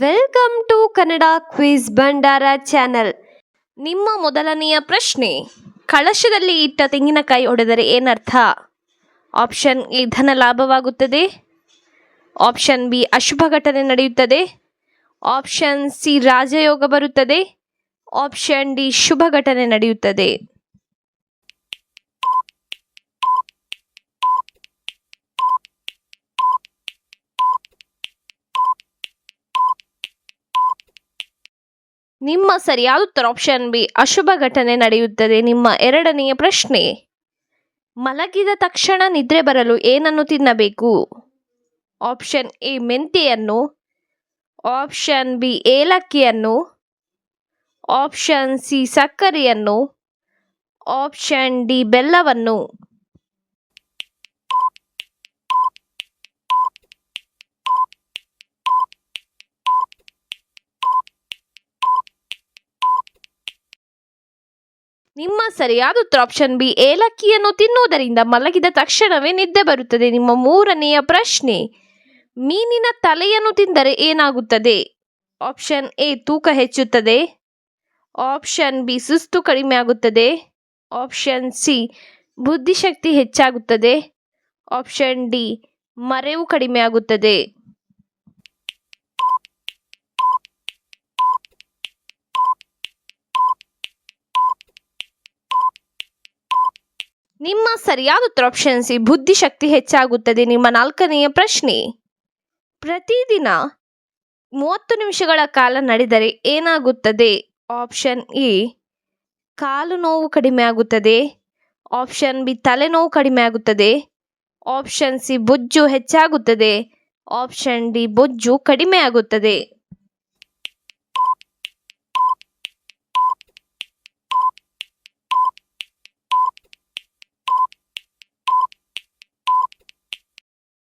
Welcome to Kannada quiz Bhandara channel ನಿಮ್ಮ ಮೊದಲನೆಯ ಪ್ರಶ್ನೆ, ಕಳಶದಲ್ಲಿ ಇಟ್ಟ ತೆಂಗಿನಕಾಯಿ ಹೊಡೆದರೆ ಏನರ್ಥ? ಆಪ್ಷನ್ ಎ, ಧನ ಲಾಭವಾಗುತ್ತದೆ. ಆಪ್ಷನ್ ಬಿ, ಅಶುಭ ಘಟನೆ ನಡೆಯುತ್ತದೆ. ಆಪ್ಷನ್ ಸಿ, ರಾಜಯೋಗ ಬರುತ್ತದೆ. ಆಪ್ಷನ್ ಡಿ, ಶುಭ ಘಟನೆ ನಡೆಯುತ್ತದೆ. ನಿಮ್ಮ ಸರಿಯಾದ ಉತ್ತರ ಆಪ್ಷನ್ ಬಿ ಅಶುಭ ಘಟನೆ ನಡೆಯುತ್ತದೆ. ನಿಮ್ಮ ಎರಡನೆಯ ಪ್ರಶ್ನೆ, ಮಲಗಿದ ತಕ್ಷಣ ನಿದ್ರೆ ಬರಲು ಏನನ್ನು ತಿನ್ನಬೇಕು? ಆಪ್ಷನ್ ಎ ಮೆಂತೆಯನ್ನು. ಆಪ್ಷನ್ ಬಿ ಏಲಕ್ಕಿಯನ್ನು. ಆಪ್ಷನ್ ಸಿ ಸಕ್ಕರೆಯನ್ನು. ಆಪ್ಷನ್ ಡಿ ಬೆಲ್ಲವನ್ನು. ನಿಮ್ಮ ಸರಿಯಾದ ಉತ್ತರ ಆಪ್ಷನ್ ಬಿ ಏಲಕ್ಕಿಯನ್ನು ತಿನ್ನುವುದರಿಂದ ಮಲಗಿದ ತಕ್ಷಣವೇ ನಿದ್ದೆ ಬರುತ್ತದೆ. ನಿಮ್ಮ ಮೂರನೆಯ ಪ್ರಶ್ನೆ, ಮೀನಿನ ತಲೆಯನ್ನು ತಿಂದರೆ ಏನಾಗುತ್ತದೆ? ಆಪ್ಷನ್ ಎ ತೂಕ ಹೆಚ್ಚುತ್ತದೆ. ಆಪ್ಷನ್ ಬಿ ಸುಸ್ತು ಕಡಿಮೆ ಆಗುತ್ತದೆ. ಆಪ್ಷನ್ ಸಿ ಬುದ್ಧಿಶಕ್ತಿ ಹೆಚ್ಚಾಗುತ್ತದೆ. ಆಪ್ಷನ್ ಡಿ ಮರೆವು ಕಡಿಮೆ ಆಗುತ್ತದೆ. ನಿಮ್ಮ ಸರಿಯಾದ ಉತ್ತರ ಆಪ್ಷನ್ ಸಿ ಬುದ್ಧಿಶಕ್ತಿ ಹೆಚ್ಚಾಗುತ್ತದೆ. ನಿಮ್ಮ ನಾಲ್ಕನೆಯ ಪ್ರಶ್ನೆ. ಪ್ರತಿದಿನ ಮೂವತ್ತು ನಿಮಿಷಗಳ ಕಾಲ ನಡೆದರೆ ಏನಾಗುತ್ತದೆ? ಆಪ್ಷನ್ ಇ ಕಾಲು ನೋವು ಕಡಿಮೆ ಆಗುತ್ತದೆ. ಆಪ್ಷನ್ ಬಿ, ತಲೆನೋವು ಕಡಿಮೆ ಆಗುತ್ತದೆ. ಆಪ್ಷನ್ ಸಿ, ಬೊಜ್ಜು ಹೆಚ್ಚಾಗುತ್ತದೆ. ಆಪ್ಷನ್ ಡಿ, ಬೊಜ್ಜು ಕಡಿಮೆ ಆಗುತ್ತದೆ.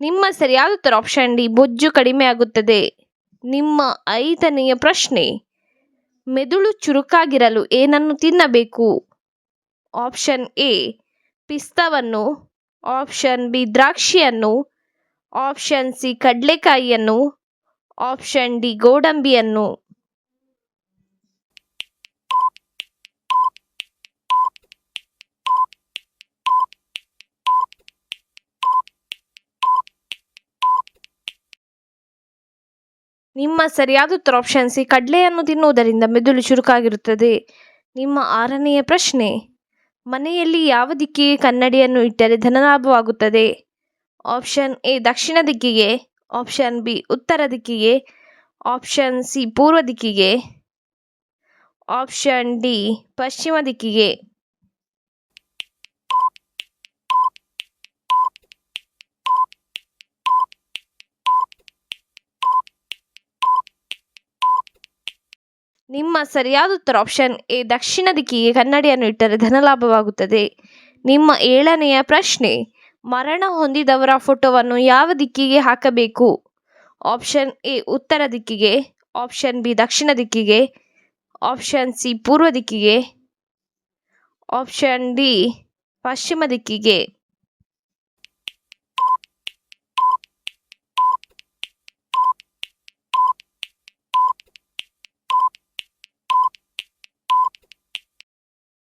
ನಿಮ್ಮ ಸರಿಯಾದ ಉತ್ತರ ಆಪ್ಷನ್ ಡಿ ಬೊಜ್ಜು ಕಡಿಮೆ ಆಗುತ್ತದೆ. ನಿಮ್ಮ ಐದನೆಯ ಪ್ರಶ್ನೆ, ಮೆದುಳು ಚುರುಕಾಗಿರಲು ಏನನ್ನು ತಿನ್ನಬೇಕು? ಆಪ್ಷನ್ ಎ ಪಿಸ್ತವನ್ನು. ಆಪ್ಷನ್ ಬಿ ದ್ರಾಕ್ಷಿಯನ್ನು. ಆಪ್ಷನ್ ಸಿ ಕಡಲೆಕಾಯಿಯನ್ನು. ಆಪ್ಷನ್ ಡಿ ಗೋಡಂಬಿಯನ್ನು. ನಿಮ್ಮ ಸರಿಯಾದ ಉತ್ತರ ಆಪ್ಷನ್ ಸಿ, ಕಡಲೆಯನ್ನು ತಿನ್ನುವುದರಿಂದ ಮೆದುಳು ಚುರುಕಾಗಿರುತ್ತದೆ. ನಿಮ್ಮ ಆರನೆಯ ಪ್ರಶ್ನೆ, ಮನೆಯಲ್ಲಿ ಯಾವ ದಿಕ್ಕಿಗೆ ಕನ್ನಡಿಯನ್ನು ಇಟ್ಟರೆ ಧನಲಾಭವಾಗುತ್ತದೆ? ಆಪ್ಷನ್ ಎ, ದಕ್ಷಿಣ ದಿಕ್ಕಿಗೆ. ಆಪ್ಷನ್ ಬಿ, ಉತ್ತರ ದಿಕ್ಕಿಗೆ. ಆಪ್ಷನ್ ಸಿ, ಪೂರ್ವ ದಿಕ್ಕಿಗೆ. ಆಪ್ಷನ್ ಡಿ, ಪಶ್ಚಿಮ ದಿಕ್ಕಿಗೆ. ನಿಮ್ಮ ಸರಿಯಾದ ಉತ್ತರ ಆಪ್ಷನ್ ಎ ದಕ್ಷಿಣ ದಿಕ್ಕಿಗೆ ಕನ್ನಡಿಯನ್ನು ಇಟ್ಟರೆ ಧನಲಾಭವಾಗುತ್ತದೆ. ನಿಮ್ಮ ಏಳನೆಯ ಪ್ರಶ್ನೆ, ಮರಣ ಹೊಂದಿದವರ ಫೋಟೋವನ್ನು ಯಾವ ದಿಕ್ಕಿಗೆ ಹಾಕಬೇಕು? ಆಪ್ಷನ್ ಎ, ಉತ್ತರ ದಿಕ್ಕಿಗೆ ಆಪ್ಷನ್ ಬಿ, ದಕ್ಷಿಣ ದಿಕ್ಕಿಗೆ ಆಪ್ಷನ್ ಸಿ, ಪೂರ್ವ ದಿಕ್ಕಿಗೆ ಆಪ್ಷನ್ ಡಿ, ಪಶ್ಚಿಮ ದಿಕ್ಕಿಗೆ.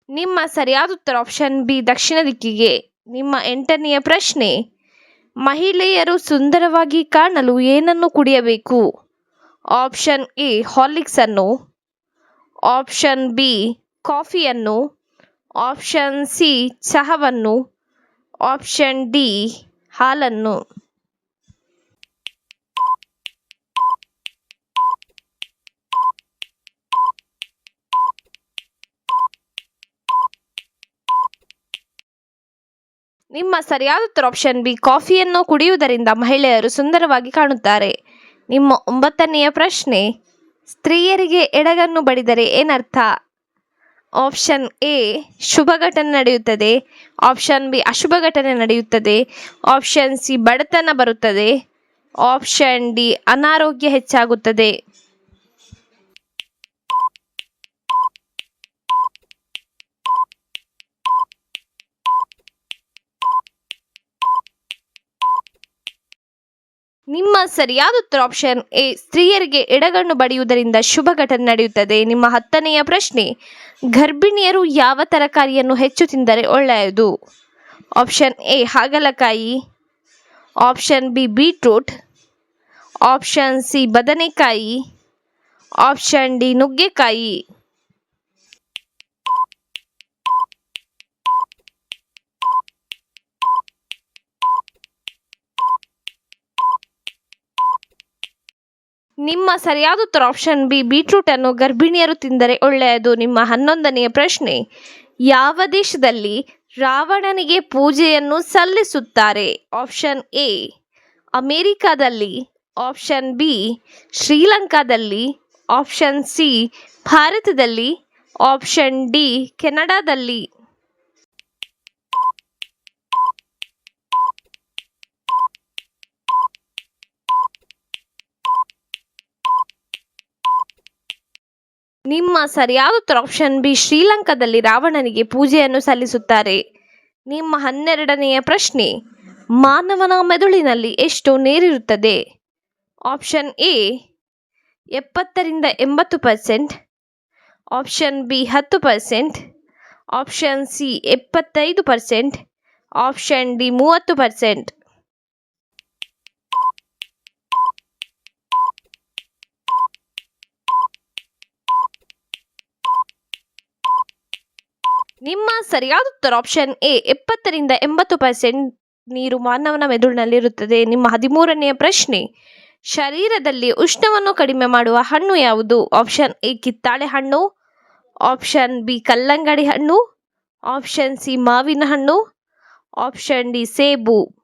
ನಿಮ್ಮ ಸರಿಯಾದ ಉತ್ತರ ಆಪ್ಷನ್ ಬಿ ದಕ್ಷಿಣ ದಿಕ್ಕಿಗೆ. ನಿಮ್ಮ ಎಂಟನೆಯ ಪ್ರಶ್ನೆ, ಮಹಿಳೆಯರು ಸುಂದರವಾಗಿ ಕಾಣಲು ಏನನ್ನು ಕುಡಿಯಬೇಕು? ಆಪ್ಷನ್ ಎ ಹಾರ್ಲಿಕ್ಸನ್ನು ಆಪ್ಷನ್ ಬಿ ಕಾಫಿಯನ್ನು ಆಪ್ಷನ್ ಸಿ ಚಹವನ್ನು. ಆಪ್ಷನ್ ಡಿ ಹಾಲನ್ನು. ನಿಮ್ಮ ಸರಿಯಾದ ಉತ್ತರ ಆಪ್ಷನ್ ಬಿ ಕಾಫಿಯನ್ನು ಕುಡಿಯುವುದರಿಂದ ಮಹಿಳೆಯರು ಸುಂದರವಾಗಿ ಕಾಣುತ್ತಾರೆ. ನಿಮ್ಮ ಒಂಬತ್ತನೆಯ ಪ್ರಶ್ನೆ, ಸ್ತ್ರೀಯರಿಗೆ ಎಡಗನ್ನು ಬಡಿದರೆ ಏನರ್ಥ? ಆಪ್ಷನ್ ಎ ಶುಭ ಘಟನೆ ನಡೆಯುತ್ತದೆ. ಆಪ್ಷನ್ ಬಿ ಅಶುಭ ಘಟನೆ ನಡೆಯುತ್ತದೆ. ಆಪ್ಷನ್ ಸಿ ಬಡತನ ಬರುತ್ತದೆ. ಆಪ್ಷನ್ ಡಿ ಅನಾರೋಗ್ಯ ಹೆಚ್ಚಾಗುತ್ತದೆ. ನಿಮ್ಮ ಸರಿಯಾದ ಉತ್ತರ ಆಪ್ಷನ್ ಎ, ಸ್ತ್ರೀಯರಿಗೆ ಎಡಗಣ್ಣು ಬಡಿಯುವುದರಿಂದ ಶುಭ ಘಟನೆ ನಡೆಯುತ್ತದೆ. ನಿಮ್ಮ ಹತ್ತನೆಯ ಪ್ರಶ್ನೆ, ಗರ್ಭಿಣಿಯರು ಯಾವ ತರಕಾರಿಯನ್ನು ಹೆಚ್ಚು ತಿಂದರೆ ಒಳ್ಳೆಯದು? ಆಪ್ಷನ್ ಎ, ಹಾಗಲಕಾಯಿ. Option B beetroot option C, ಬದನೆಕಾಯಿ. ಆಪ್ಷನ್ ಡಿ, ನುಗ್ಗೆಕಾಯಿ. ನಿಮ್ಮ ಸರಿಯಾದ ಉತ್ತರ ಆಪ್ಷನ್ ಬಿ ಬೀಟ್ರೂಟ್ ಅನ್ನು ಗರ್ಭಿಣಿಯರು ತಿಂದರೆ ಒಳ್ಳೆಯದು. ನಿಮ್ಮ ಹನ್ನೊಂದನೆಯ ಪ್ರಶ್ನೆ, ಯಾವ ದೇಶದಲ್ಲಿ ರಾವಣನಿಗೆ ಪೂಜೆಯನ್ನು ಸಲ್ಲಿಸುತ್ತಾರೆ? ಆಪ್ಷನ್ ಎ ಅಮೇರಿಕಾದಲ್ಲಿ. ಆಪ್ಷನ್ ಬಿ ಶ್ರೀಲಂಕಾದಲ್ಲಿ. ಆಪ್ಷನ್ ಸಿ ಭಾರತದಲ್ಲಿ. ಆಪ್ಷನ್ ಡಿ ಕೆನಡಾದಲ್ಲಿ. ನಿಮ್ಮ ಸರಿಯಾದ ಉತ್ತರ ಆಪ್ಷನ್ ಬಿ ಶ್ರೀಲಂಕಾದಲ್ಲಿ ರಾವಣನಿಗೆ ಪೂಜೆಯನ್ನು ಸಲ್ಲಿಸುತ್ತಾರೆ. ನಿಮ್ಮ ಹನ್ನೆರಡನೆಯ ಪ್ರಶ್ನೆ, ಮಾನವನ ಮೆದುಳಿನಲ್ಲಿ ಎಷ್ಟು ನೀರಿರುತ್ತದೆ? ಆಪ್ಷನ್ ಎ ಎಪ್ಪತ್ತರಿಂದ ಎಂಬತ್ತು ಪರ್ಸೆಂಟ್ ಆಪ್ಷನ್ ಬಿ ಹತ್ತು ಪರ್ಸೆಂಟ್ ಆಪ್ಷನ್ ಸಿ ಎಪ್ಪತ್ತೈದು ಪರ್ಸೆಂಟ್ ಆಪ್ಷನ್ ಡಿ ಮೂವತ್ತು ಪರ್ಸೆಂಟ್ ನಿಮ್ಮ ಸರಿಯಾದ ಉತ್ತರ ಆಪ್ಷನ್ ಎ ಎಪ್ಪತ್ತರಿಂದ ಎಂಬತ್ತು ಪರ್ಸೆಂಟ್ ನೀರು ಮಾನವನ ಮೆದುಳಿನಲ್ಲಿರುತ್ತದೆ. ನಿಮ್ಮ ಹದಿಮೂರನೆಯ ಪ್ರಶ್ನೆ, ಶರೀರದಲ್ಲಿ ಉಷ್ಣವನ್ನು ಕಡಿಮೆ ಮಾಡುವ ಹಣ್ಣು ಯಾವುದು? ಆಪ್ಷನ್ ಎ ಕಿತ್ತಾಳೆ ಹಣ್ಣು. ಆಪ್ಷನ್ ಬಿ ಕಲ್ಲಂಗಡಿ ಹಣ್ಣು. ಆಪ್ಷನ್ ಸಿ ಮಾವಿನ ಹಣ್ಣು. ಆಪ್ಷನ್ ಡಿ ಸೇಬು.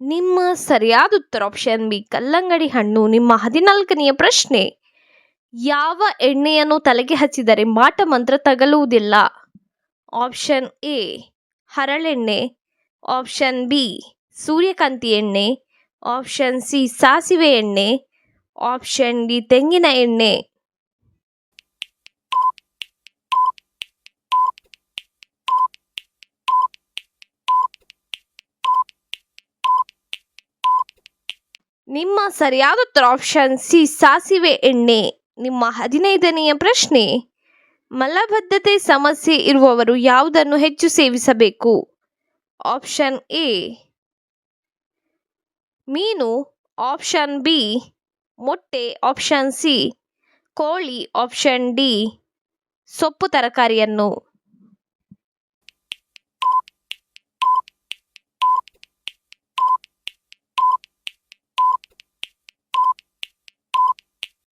ನಿಮ್ಮ ಸರಿಯಾದ ಉತ್ತರ ಆಪ್ಷನ್ ಬಿ ಕಲ್ಲಂಗಡಿ ಹಣ್ಣು, ನಿಮ್ಮ ಹದಿನಾಲ್ಕನೆಯ ಪ್ರಶ್ನೆ. ಯಾವ ಎಣ್ಣೆಯನ್ನು ತಲೆಗೆ ಹಚ್ಚಿದರೆ ಮಾಟ ಮಂತ್ರ ತಗಲುವುದಿಲ್ಲ? ಆಪ್ಷನ್ ಎ ಹರಳೆಣ್ಣೆ. ಆಪ್ಷನ್ ಬಿ ಸೂರ್ಯಕಾಂತಿ ಎಣ್ಣೆ. ಆಪ್ಷನ್ ಸಿ ಸಾಸಿವೆ ಎಣ್ಣೆ. ಆಪ್ಷನ್ ಡಿ ತೆಂಗಿನ ಎಣ್ಣೆ. ನಿಮ್ಮ ಸರಿಯಾದ ಉತ್ತರ ಆಪ್ಷನ್ ಸಿ ಸಾಸಿವೆ ಎಣ್ಣೆ. ನಿಮ್ಮ ಹದಿನೈದನೆಯ ಪ್ರಶ್ನೆ, ಮಲಬದ್ಧತೆ ಸಮಸ್ಯೆ ಇರುವವರು ಯಾವುದನ್ನು ಹೆಚ್ಚು ಸೇವಿಸಬೇಕು? ಆಪ್ಷನ್ ಎ ಮೀನು. ಆಪ್ಷನ್ ಬಿ ಮೊಟ್ಟೆ. ಆಪ್ಷನ್ ಸಿ ಕೋಳಿ. ಆಪ್ಷನ್ ಡಿ ಸೊಪ್ಪು ತರಕಾರಿಯನ್ನು.